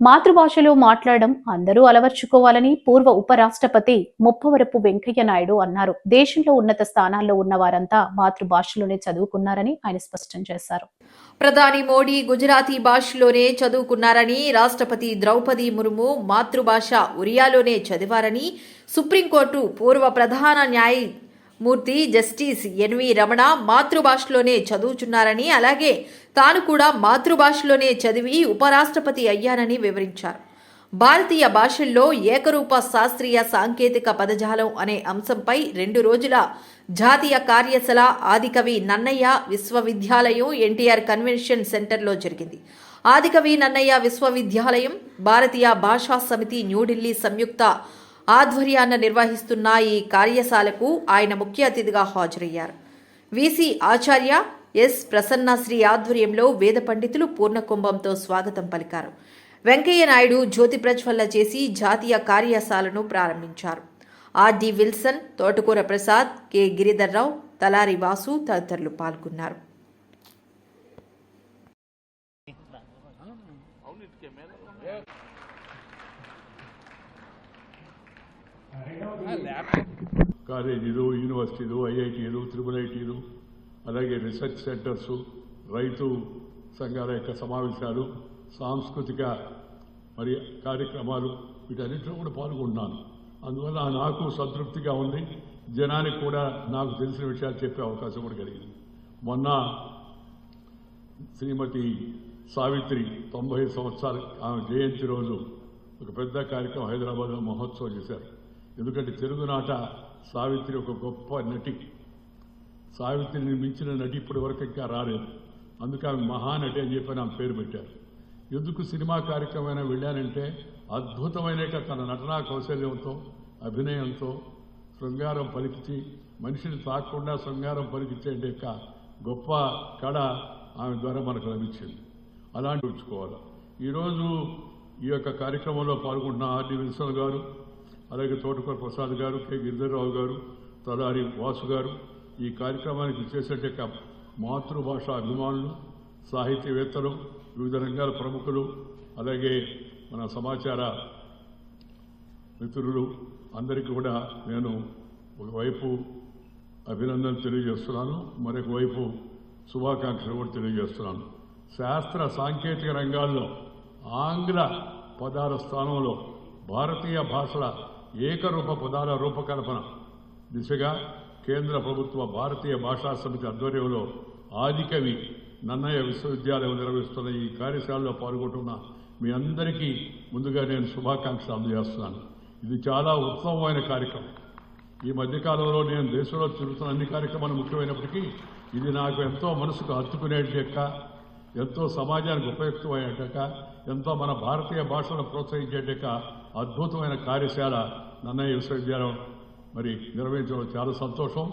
మాతృభాషలో మాట్లాడడం అందరూ అలవర్చుకోవాలని పూర్వ ఉపరాష్ట్రపతి ముప్పవరపు వెంకయ్య నాయుడు అన్నారు. దేశంలో ఉన్నత స్థానాల్లో ఉన్న వారంతా మాతృభాషలోనే చదువుకున్నారని ఆయన స్పష్టం చేశారు. ప్రధాని మోడీ గుజరాతీ భాషలోనే చదువుకున్నారని రాష్ట్రపతి ద్రౌపది ముర్ము మాతృభాష ఒరియాలోనే చదివారని సుప్రీంకోర్టు పూర్వ ప్రధాన న్యాయ మూర్తి జస్టిస్ ఎన్వి రమణ మాతృభాషలోనే చదువుచున్నారని అలాగే తాను కూడా మాతృభాషలోనే చదివి ఉపరాష్ట్రపతి అయ్యానని వివరించారు. భారతీయ భాషల్లో ఏకరూప శాస్త్రీయ సాంకేతిక పదజాలం అనే అంశంపై రెండు రోజుల జాతీయ కార్యశాల ఆదికవి నన్నయ్య విశ్వవిద్యాలయం ఎన్టీఆర్ కన్వెన్షన్ సెంటర్లో జరిగింది. ఆదికవి నన్నయ్య విశ్వవిద్యాలయం భారతీయ భాషా సమితి న్యూఢిల్లీ సంయుక్త ఆధ్వర్యాన నిర్వహిస్తున్న ఈ కార్యశాలకు ఆయన ముఖ్య అతిథిగా హాజరయ్యారు. విసి ఆచార్య ఎస్ ప్రసన్నశ్రీ ఆధ్వర్యంలో వేద పండితులు పూర్ణకుంభంతో స్వాగతం పలికారు. వెంకయ్య నాయుడు జ్యోతి ప్రజ్వల్ల చేసి జాతీయ కార్యశాలను ప్రారంభించారు. R D Wilson Thotakura Prasad K Giridhar Rao Talari Vasu తదితరులు పాల్గొన్నారు. కాలేజీలు యూనివర్సిటీలు ఐఐటీలు త్రిబుల్ ఐటీలు అలాగే రీసెర్చ్ సెంటర్స్ రైతు సంఘాల యొక్క సమావేశాలు సాంస్కృతిక మరి కార్యక్రమాలు వీటన్నిటిలో కూడా పాల్గొంటున్నాను. అందువల్ల నాకు సంతృప్తిగా ఉంది. జనానికి కూడా నాకు తెలిసిన విషయాలు చెప్పే అవకాశం కూడా కలిగింది. మొన్న శ్రీమతి సావిత్రి తొంభై సంవత్సరాలు ఆమె జయంతి రోజు ఒక పెద్ద కార్యక్రమం హైదరాబాద్లో మహోత్సవం చేశారు. ఎందుకంటే తెలుగునాట సావిత్రి ఒక గొప్ప నటి. సావిత్రిని మించిన నటి ఇప్పటి వరకు ఇంకా రాలేదు. అందుకే ఆమె మహానటి అని చెప్పి ఆమె పేరు పెట్టారు. ఎందుకు సినిమా కార్యక్రమం వెళ్ళానంటే అద్భుతమైన తన నటనా కౌశల్యంతో అభినయంతో శృంగారం పలికించి మనిషిని తాకుండా శృంగారం పలికించే యొక్క గొప్ప కళ ఆమె ద్వారా మనకు లభించింది. అలాంటి ఉంచుకోవాలి. ఈరోజు ఈ యొక్క కార్యక్రమంలో పాల్గొంటున్న ఆర్డి విల్సన్ గారు అలాగే తోటకూర ప్రసాద్ గారు కె. గిరిధర్రావు గారు తలారి వాసు గారు ఈ కార్యక్రమానికి చేసేట మాతృభాష అభిమానులు సాహిత్యవేత్తలు వివిధ రంగాల ప్రముఖులు అలాగే మన సమాచార మిత్రులు అందరికీ కూడా నేను ఒకవైపు అభినందన తెలియజేస్తున్నాను మరొక వైపు శుభాకాంక్షలు కూడా తెలియజేస్తున్నాను. శాస్త్ర సాంకేతిక రంగాల్లో ఆంగ్ల పదాల స్థానంలో భారతీయ భాషల ఏకరూప పదాల రూపకల్పన. దిశగా కేంద్ర ప్రభుత్వ భారతీయ భాషా సమితి ఆధ్వర్యంలో ఆదికవి నన్నయ్య విశ్వవిద్యాలయం నిర్వహిస్తున్న ఈ కార్యశాలలో పాల్గొంటున్న మీ అందరికీ ముందుగా నేను శుభాకాంక్షలు అందజేస్తున్నాను. ఇది చాలా ఉత్తమమైన కార్యక్రమం. ఈ మధ్యకాలంలో నేను దేశంలో తిరుగుతున్న అన్ని కార్యక్రమాలు ముఖ్యమైనప్పటికీ ఇది నాకు ఎంతో మనసుకు హత్తుకునేటక్క ఎంతో సమాజానికి ఉపయుక్తమయ్యేటక ఎంతో మన భారతీయ భాషను ప్రోత్సహించేటక అద్భుతమైన కార్యశాల నన్నయ్య విశ్వవిద్యాలయం మరి నిర్వహించడం చాలా సంతోషం.